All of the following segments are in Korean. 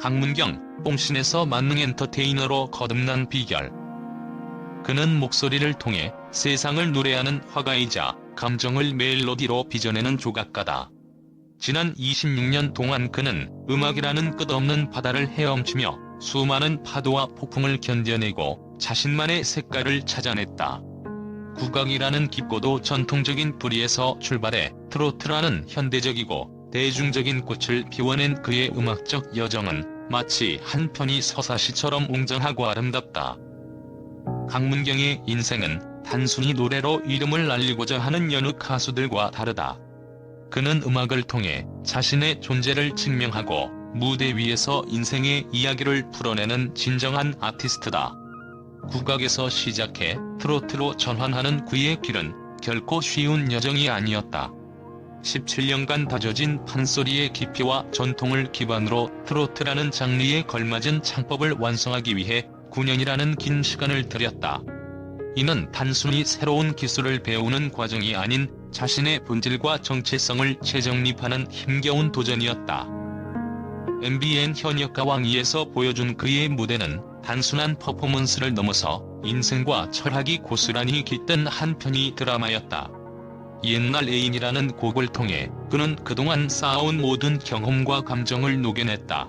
강문경, 뽕신에서 만능 엔터테이너로 거듭난 비결. 그는 목소리를 통해 세상을 노래하는 화가이자 감정을 멜로디로 빚어내는 조각가다. 지난 26년 동안 그는 음악이라는 끝없는 바다를 헤엄치며 수많은 파도와 폭풍을 견뎌내고 자신만의 색깔을 찾아냈다. 국악이라는 깊고도 전통적인 뿌리에서 출발해 트로트라는 현대적이고 대중적인 꽃을 피워낸 그의 음악적 여정은 마치 한 편의 서사시처럼 웅장하고 아름답다. 강문경의 인생은 단순히 노래로 이름을 날리고자 하는 여느 가수들과 다르다. 그는 음악을 통해 자신의 존재를 증명하고 무대 위에서 인생의 이야기를 풀어내는 진정한 아티스트다. 국악에서 시작해 트로트로 전환하는 그의 길은 결코 쉬운 여정이 아니었다. 17년간 다져진 판소리의 깊이와 전통을 기반으로 트로트라는 장르에 걸맞은 창법을 완성하기 위해 9년이라는 긴 시간을 들였다. 이는 단순히 새로운 기술을 배우는 과정이 아닌 자신의 본질과 정체성을 재정립하는 힘겨운 도전이었다. MBN 현역가왕 2에서 보여준 그의 무대는 단순한 퍼포먼스를 넘어서 인생과 철학이 고스란히 깃든 한 편의 드라마였다. 옛날 애인이라는 곡을 통해 그는 그동안 쌓아온 모든 경험과 감정을 녹여냈다.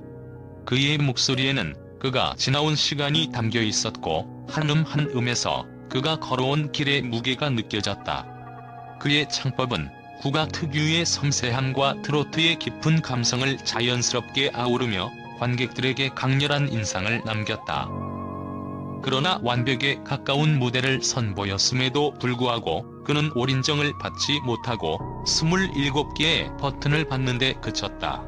그의 목소리에는 그가 지나온 시간이 담겨 있었고 한음 한 음에서 그가 걸어온 길의 무게가 느껴졌다. 그의 창법은 국악 특유의 섬세함과 트로트의 깊은 감성을 자연스럽게 아우르며 관객들에게 강렬한 인상을 남겼다. 그러나 완벽에 가까운 무대를 선보였음에도 불구하고 그는 올인정을 받지 못하고 27개의 버튼을 받는데 그쳤다.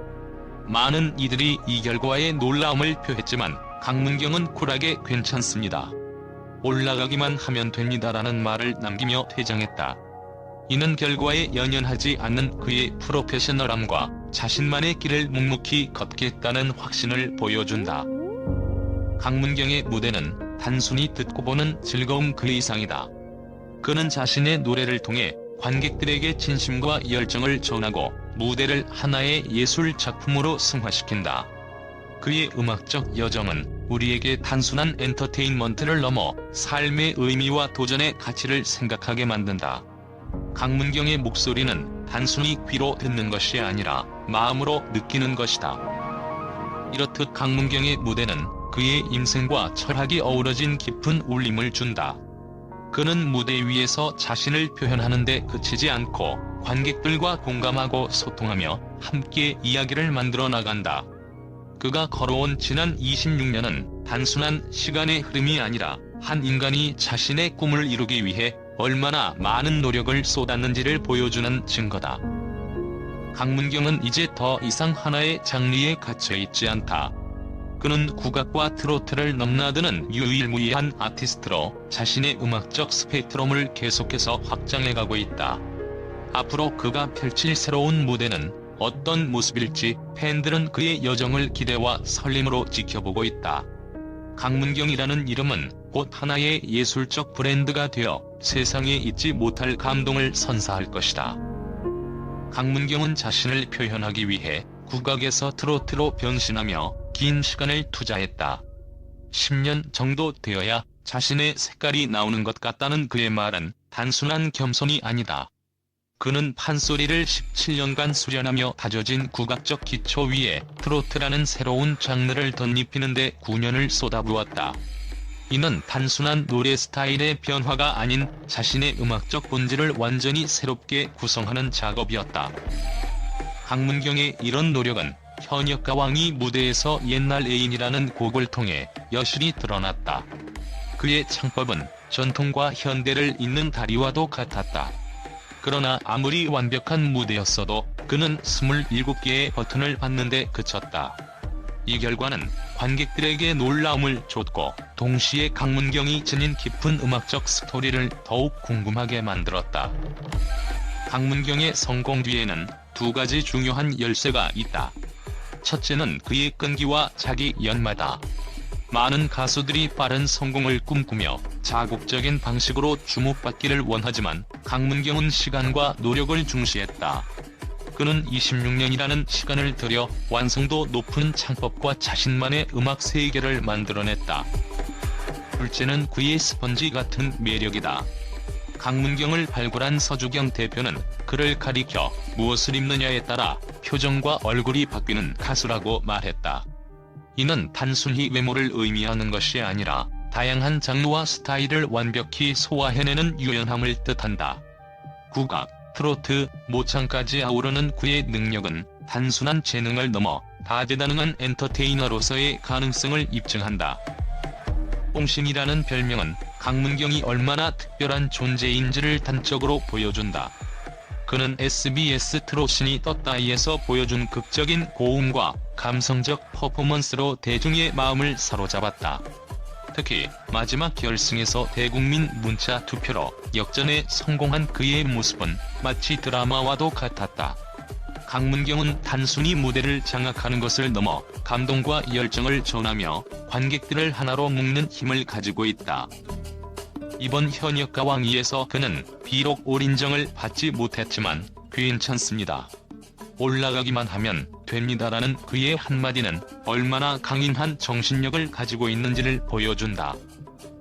많은 이들이 이 결과에 놀라움을 표했지만 강문경은 쿨하게 괜찮습니다. 올라가기만 하면 됩니다라는 말을 남기며 퇴장했다. 이는 결과에 연연하지 않는 그의 프로페셔널함과 자신만의 길을 묵묵히 걷겠다는 확신을 보여준다. 강문경의 무대는 단순히 듣고 보는 즐거움 그 이상이다. 그는 자신의 노래를 통해 관객들에게 진심과 열정을 전하고 무대를 하나의 예술 작품으로 승화시킨다. 그의 음악적 여정은 우리에게 단순한 엔터테인먼트를 넘어 삶의 의미와 도전의 가치를 생각하게 만든다. 강문경의 목소리는 단순히 귀로 듣는 것이 아니라 마음으로 느끼는 것이다. 이렇듯 강문경의 무대는 그의 인생과 철학이 어우러진 깊은 울림을 준다. 그는 무대 위에서 자신을 표현하는데 그치지 않고 관객들과 공감하고 소통하며 함께 이야기를 만들어 나간다. 그가 걸어온 지난 26년은 단순한 시간의 흐름이 아니라 한 인간이 자신의 꿈을 이루기 위해 얼마나 많은 노력을 쏟았는지를 보여주는 증거다. 강문경은 이제 더 이상 하나의 장르에 갇혀 있지 않다. 그는 국악과 트로트를 넘나드는 유일무이한 아티스트로 자신의 음악적 스펙트럼을 계속해서 확장해가고 있다. 앞으로 그가 펼칠 새로운 무대는 어떤 모습일지 팬들은 그의 여정을 기대와 설렘으로 지켜보고 있다. 강문경이라는 이름은 곧 하나의 예술적 브랜드가 되어 세상에 잊지 못할 감동을 선사할 것이다. 강문경은 자신을 표현하기 위해 국악에서 트로트로 변신하며 긴 시간을 투자했다. 10년 정도 되어야 자신의 색깔이 나오는 것 같다는 그의 말은 단순한 겸손이 아니다. 그는 판소리를 17년간 수련하며 다져진 국악적 기초 위에 트로트라는 새로운 장르를 덧입히는데 9년을 쏟아부었다. 이는 단순한 노래 스타일의 변화가 아닌 자신의 음악적 본질을 완전히 새롭게 구성하는 작업이었다. 강문경의 이런 노력은 현역 가왕이 무대에서 옛날 애인이라는 곡을 통해 여실히 드러났다. 그의 창법은 전통과 현대를 잇는 다리와도 같았다. 그러나 아무리 완벽한 무대였어도 그는 27개의 버튼을 받는데 그쳤다. 이 결과는 관객들에게 놀라움을 줬고 동시에 강문경이 지닌 깊은 음악적 스토리를 더욱 궁금하게 만들었다. 강문경의 성공 뒤에는 두 가지 중요한 열쇠가 있다. 첫째는 그의 끈기와 자기 연마다. 많은 가수들이 빠른 성공을 꿈꾸며 자국적인 방식으로 주목받기를 원하지만 강문경은 시간과 노력을 중시했다. 그는 26년이라는 시간을 들여 완성도 높은 창법과 자신만의 음악 세계를 만들어냈다. 둘째는 그의 스펀지 같은 매력이다. 강문경을 발굴한 서주경 대표는 그를 가리켜 무엇을 입느냐에 따라 표정과 얼굴이 바뀌는 가수라고 말했다. 이는 단순히 외모를 의미하는 것이 아니라 다양한 장르와 스타일을 완벽히 소화해내는 유연함을 뜻한다. 국악, 트로트, 모창까지 아우르는 그의 능력은 단순한 재능을 넘어 다재다능한 엔터테이너로서의 가능성을 입증한다. 뽕신이라는 별명은 강문경이 얼마나 특별한 존재인지를 단적으로 보여준다. 그는 SBS 트롯신이 떴다이에서 보여준 극적인 고음과 감성적 퍼포먼스로 대중의 마음을 사로잡았다. 특히 마지막 결승에서 대국민 문자 투표로 역전에 성공한 그의 모습은 마치 드라마와도 같았다. 강문경은 단순히 무대를 장악하는 것을 넘어 감동과 열정을 전하며 관객들을 하나로 묶는 힘을 가지고 있다. 이번 현역 가왕위에서 그는 비록 올 인정을 받지 못했지만 괜찮습니다. 올라가기만 하면 됩니다라는 그의 한마디는 얼마나 강인한 정신력을 가지고 있는지를 보여준다.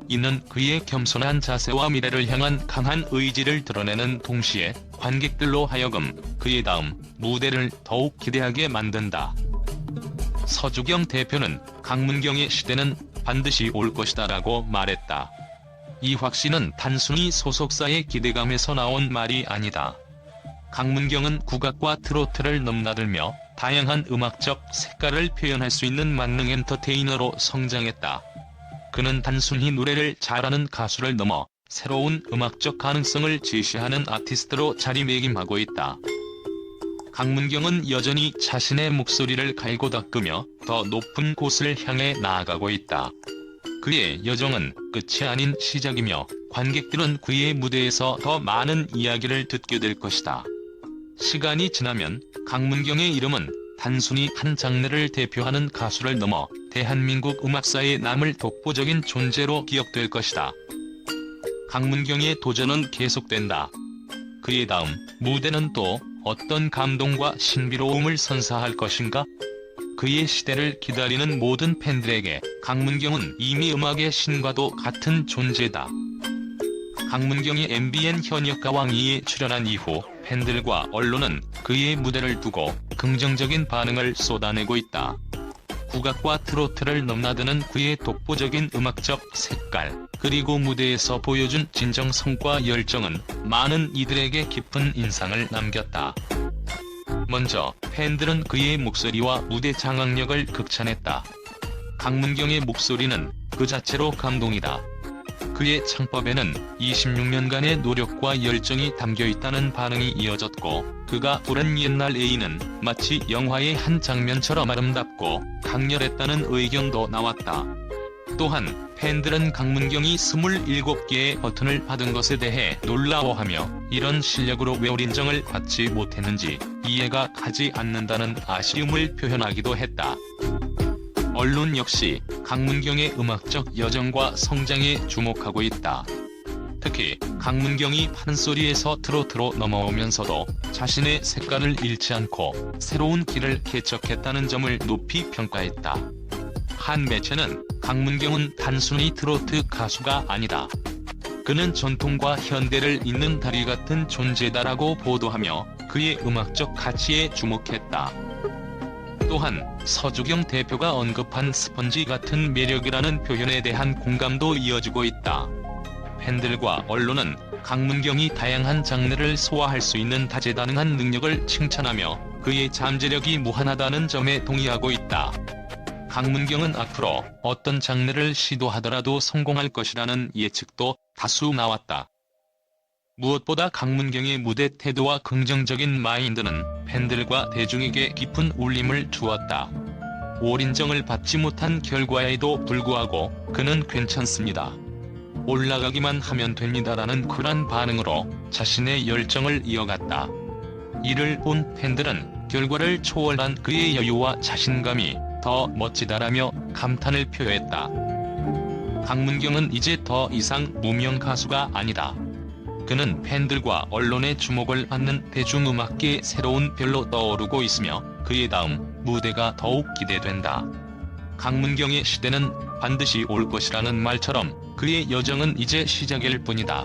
이는 그의 겸손한 자세와 미래를 향한 강한 의지를 드러내는 동시에 관객들로 하여금 그의 다음 무대를 더욱 기대하게 만든다. 서주경 대표는 강문경의 시대는 반드시 올 것이다 라고 말했다. 이 확신은 단순히 소속사의 기대감에서 나온 말이 아니다. 강문경은 국악과 트로트를 넘나들며 다양한 음악적 색깔을 표현할 수 있는 만능 엔터테이너로 성장했다. 그는 단순히 노래를 잘하는 가수를 넘어 새로운 음악적 가능성을 제시하는 아티스트로 자리매김하고 있다. 강문경은 여전히 자신의 목소리를 갈고 닦으며 더 높은 곳을 향해 나아가고 있다. 그의 여정은 끝이 아닌 시작이며 관객들은 그의 무대에서 더 많은 이야기를 듣게 될 것이다. 시간이 지나면 강문경의 이름은 단순히 한 장르를 대표하는 가수를 넘어 대한민국 음악사에 남을 독보적인 존재로 기억될 것이다. 강문경의 도전은 계속된다. 그의 다음 무대는 또 어떤 감동과 신비로움을 선사할 것인가? 그의 시대를 기다리는 모든 팬들에게 강문경은 이미 음악의 신과도 같은 존재다. 강문경이 MBN 현역가왕2에 출연한 이후 팬들과 언론은 그의 무대를 두고 긍정적인 반응을 쏟아내고 있다. 국악과 트로트를 넘나드는 그의 독보적인 음악적 색깔, 그리고 무대에서 보여준 진정 성과 열정은 많은 이들에게 깊은 인상을 남겼다. 먼저 팬들은 그의 목소리와 무대 장악력을 극찬했다. 강문경의 목소리는 그 자체로 감동이다. 그의 창법에는 26년간의 노력과 열정이 담겨 있다는 반응이 이어졌고, 그가 부른 옛날 A는 마치 영화의 한 장면처럼 아름답고 강렬했다는 의견도 나왔다. 또한 팬들은 강문경이 27개의 버튼을 받은 것에 대해 놀라워하며 이런 실력으로 왜 올인정을 받지 못했는지 이해가 가지 않는다는 아쉬움을 표현하기도 했다. 언론 역시 강문경의 음악적 여정과 성장에 주목하고 있다. 특히 강문경이 판소리에서 트로트로 넘어오면서도 자신의 색깔을 잃지 않고 새로운 길을 개척했다는 점을 높이 평가했다. 한 매체는 강문경은 단순히 트로트 가수가 아니다. 그는 전통과 현대를 잇는 다리 같은 존재다라고 보도하며 그의 음악적 가치에 주목했다. 또한 서주경 대표가 언급한 스펀지 같은 매력이라는 표현에 대한 공감도 이어지고 있다. 팬들과 언론은 강문경이 다양한 장르를 소화할 수 있는 다재다능한 능력을 칭찬하며 그의 잠재력이 무한하다는 점에 동의하고 있다. 강문경은 앞으로 어떤 장르를 시도하더라도 성공할 것이라는 예측도 다수 나왔다. 무엇보다 강문경의 무대 태도와 긍정적인 마인드는 팬들과 대중에게 깊은 울림을 주었다. 올 인정을 받지 못한 결과에도 불구하고 그는 괜찮습니다. 올라가기만 하면 됩니다라는 쿨한 반응으로 자신의 열정을 이어갔다. 이를 본 팬들은 결과를 초월한 그의 여유와 자신감이 더 멋지다라며 감탄을 표했다. 강문경은 이제 더 이상 무명 가수가 아니다. 그는 팬들과 언론의 주목을 받는 대중음악계의 새로운 별로 떠오르고 있으며 그의 다음 무대가 더욱 기대된다. 강문경의 시대는 반드시 올 것이라는 말처럼 그의 여정은 이제 시작일 뿐이다.